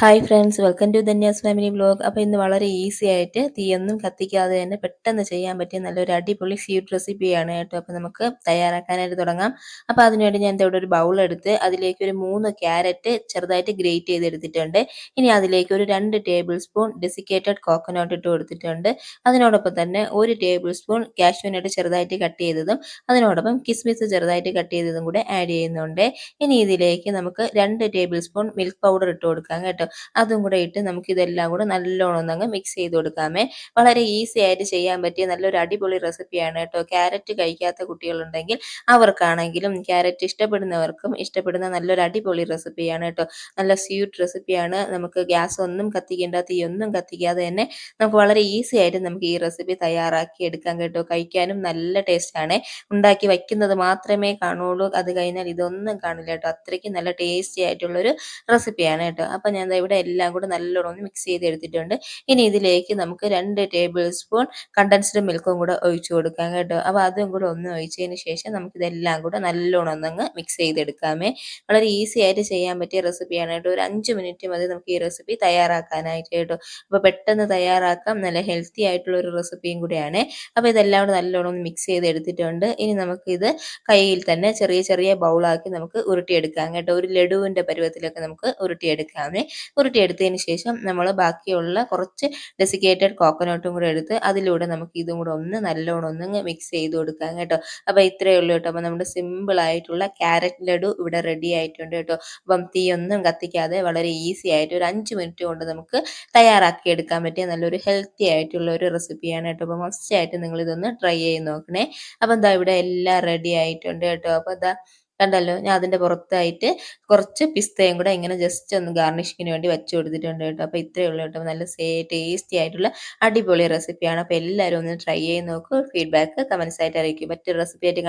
Hi friends welcome to Dhanya's family vlog അപ്പോൾ ഇന്ന് വളരെ ഈസി ആയിട്ട് തീയൊന്നും കത്തിക്കാതെ തന്നെ പെട്ടെന്ന് ചെയ്യാൻ പറ്റിയ നല്ലൊരു അടിപൊളി സ്വീറ്റ് റെസിപ്പിയാണ് കേട്ടോ. അപ്പോൾ നമുക്ക് തയ്യാറാക്കാനായിട്ട് തുടങ്ങാം. അപ്പോൾ അതിനുവേണ്ടി ഞാൻ ഇവിടെ ഒരു ബൗൾ എടുത്ത് അതിലേക്ക് ഒരു മൂന്ന് ക്യാരറ്റ് ചെറുതായിട്ട് ഗ്രേറ്റ് ചെയ്തെടുത്തിട്ടുണ്ട്. ഇനി അതിലേക്ക് ഒരു രണ്ട് ടേബിൾ സ്പൂൺ ഡെസിക്കേറ്റഡ് കോക്കനട്ട് ഇട്ട് കൊടുത്തിട്ടുണ്ട്. അതിനോടൊപ്പം തന്നെ ഒരു ടേബിൾ സ്പൂൺ കാഷ്യൂനട്ട് ചെറുതായിട്ട് കട്ട് ചെയ്തതും അതിനോടൊപ്പം കിസ്മിസ് ചെറുതായിട്ട് കട്ട് ചെയ്തതും കൂടെ ആഡ് ചെയ്യുന്നുണ്ട്. ഇനി ഇതിലേക്ക് നമുക്ക് രണ്ട് ടേബിൾ സ്പൂൺ മിൽക്ക് പൗഡർ ഇട്ട് കൊടുക്കാം കേട്ടോ. അതും കൂടെ ഇട്ട് നമുക്ക് ഇതെല്ലാം കൂടെ നല്ലോണം ഒന്നങ്ങ് മിക്സ് ചെയ്ത് കൊടുക്കാമേ. വളരെ ഈസി ആയിട്ട് ചെയ്യാൻ പറ്റിയ നല്ലൊരു അടിപൊളി റെസിപ്പിയാണ് കേട്ടോ. ക്യാരറ്റ് കഴിക്കാത്ത കുട്ടികളുണ്ടെങ്കിൽ അവർക്കാണെങ്കിലും ക്യാരറ്റ് ഇഷ്ടപ്പെടുന്നവർക്കും ഇഷ്ടപ്പെടുന്ന നല്ലൊരു അടിപൊളി റെസിപ്പിയാണ് കേട്ടോ. നല്ല സ്വീറ്റ് റെസിപ്പിയാണ് നമുക്ക് ഗ്യാസ് ഒന്നും കത്തിക്കേണ്ട തീയൊന്നും കത്തിക്കാതെ തന്നെ നമുക്ക് വളരെ ഈസി ആയിട്ട് നമുക്ക് ഈ റെസിപ്പി തയ്യാറാക്കി എടുക്കാൻ കേട്ടോ. കഴിക്കാനും നല്ല ടേസ്റ്റാണ് ഉണ്ടാക്കി വയ്ക്കുന്നത് മാത്രമേ കാണുള്ളൂ. അത് കഴിഞ്ഞാൽ ഇതൊന്നും കാണില്ല കേട്ടോ. അത്രയ്ക്ക് നല്ല ടേസ്റ്റി ആയിട്ടുള്ളൊരു റെസിപ്പിയാണ് കേട്ടോ. അപ്പം ഞാൻ ഇവിടെ എല്ലാം കൂടെ നല്ലോണം ഒന്ന് മിക്സ് ചെയ്ത് എടുത്തിട്ടുണ്ട് ഇനി ഇതിലേക്ക് നമുക്ക് രണ്ട് ടേബിൾ സ്പൂൺ കണ്ടൻസ്ഡ് മിൽക്കും കൂടെ ഒഴിച്ച് കൊടുക്കാം കേട്ടോ. അപ്പോൾ അതും കൂടെ ഒന്ന് ഒഴിച്ചതിന് ശേഷം നമുക്ക് നമുക്കിതെല്ലാം കൂടെ നല്ലോണം ഒന്നങ്ങ് മിക്സ് ചെയ്തെടുക്കാമേ. വളരെ ഈസി ആയിട്ട് ചെയ്യാൻ പറ്റിയ റെസിപ്പിയാണ് കേട്ടോ. ഒരു അഞ്ച് മിനിറ്റ് മതി നമുക്ക് ഈ റെസിപ്പി തയ്യാറാക്കാനായിട്ട് കേട്ടോ. അപ്പോൾ പെട്ടെന്ന് തയ്യാറാക്കാം. നല്ല ഹെൽത്തി ആയിട്ടുള്ള ഒരു റെസിപ്പിയും കൂടെയാണ്. അപ്പോൾ ഇതെല്ലാം കൂടെ നല്ലോണം ഒന്ന് മിക്സ് ചെയ്ത് എടുത്തിട്ടുണ്ട് ഇനി നമുക്കിത് കയ്യിൽ തന്നെ ചെറിയ ചെറിയ ബൗളാക്കി നമുക്ക് ഉരുട്ടിയെടുക്കാം കേട്ടോ. ഒരു ലഡുവിന്റെ പരുവത്തിലൊക്കെ നമുക്ക് ഉരുട്ടിയെടുക്കാമേ. ഉരുട്ടിയെടുത്തതിന് ശേഷം നമ്മൾ ബാക്കിയുള്ള കുറച്ച് ഡെസിക്കേറ്റഡ് കോക്കനട്ടും കൂടെ എടുത്ത് അതിലൂടെ നമുക്ക് ഇതും കൂടെ ഒന്ന് നല്ലോണം ഒന്ന് മിക്സ് ചെയ്ത് കൊടുക്കാം കേട്ടോ. അപ്പോൾ ഇത്രയേ ഉള്ളൂ കേട്ടോ. അപ്പോൾ നമ്മുടെ സിമ്പിൾ ആയിട്ടുള്ള ക്യാരറ്റ് ലഡു ഇവിടെ റെഡി ആയിട്ടുണ്ട് കേട്ടോ. അപ്പം തീ ഒന്നും കത്തിക്കാതെ വളരെ ഈസി ആയിട്ട് ഒരു അഞ്ച് മിനിറ്റ് കൊണ്ട് നമുക്ക് തയ്യാറാക്കി എടുക്കാൻ പറ്റിയ നല്ലൊരു ഹെൽത്തി ആയിട്ടുള്ള ഒരു റെസിപ്പിയാണ് കേട്ടോ. അപ്പോൾ മസ്റ്റായിട്ട് നിങ്ങൾ ഇതൊന്ന് ട്രൈ ചെയ്ത് നോക്കണേ. അപ്പം എന്താ ഇവിടെ എല്ലാം റെഡി ആയിട്ടുണ്ട് കേട്ടോ. അപ്പോൾ എന്താ കണ്ടല്ലോ ഞാൻ അതിന്റെ പുറത്തായിട്ട് കുറച്ച് പിസ്തയും കൂടെ ഇങ്ങനെ ജസ്റ്റ് ഒന്ന് ഗാർണിഷിങ്ങിന് വേണ്ടി വെച്ച് കൊടുത്തിട്ടുണ്ട് കേട്ടോ. അപ്പോൾ ഇത്രയേ ഉള്ളൂ കേട്ടോ. നല്ല സേ ടേസ്റ്റി ആയിട്ടുള്ള അടിപൊളി റെസിപ്പിയാണ് അപ്പോൾ എല്ലാവരും ഒന്ന് ട്രൈ ചെയ്ത് നോക്കൂ. ഫീഡ്ബാക്ക് കമൻസ് ആയിട്ട് അറിയിക്കും. മറ്റൊരു റെസിപ്പി ആയിട്ട്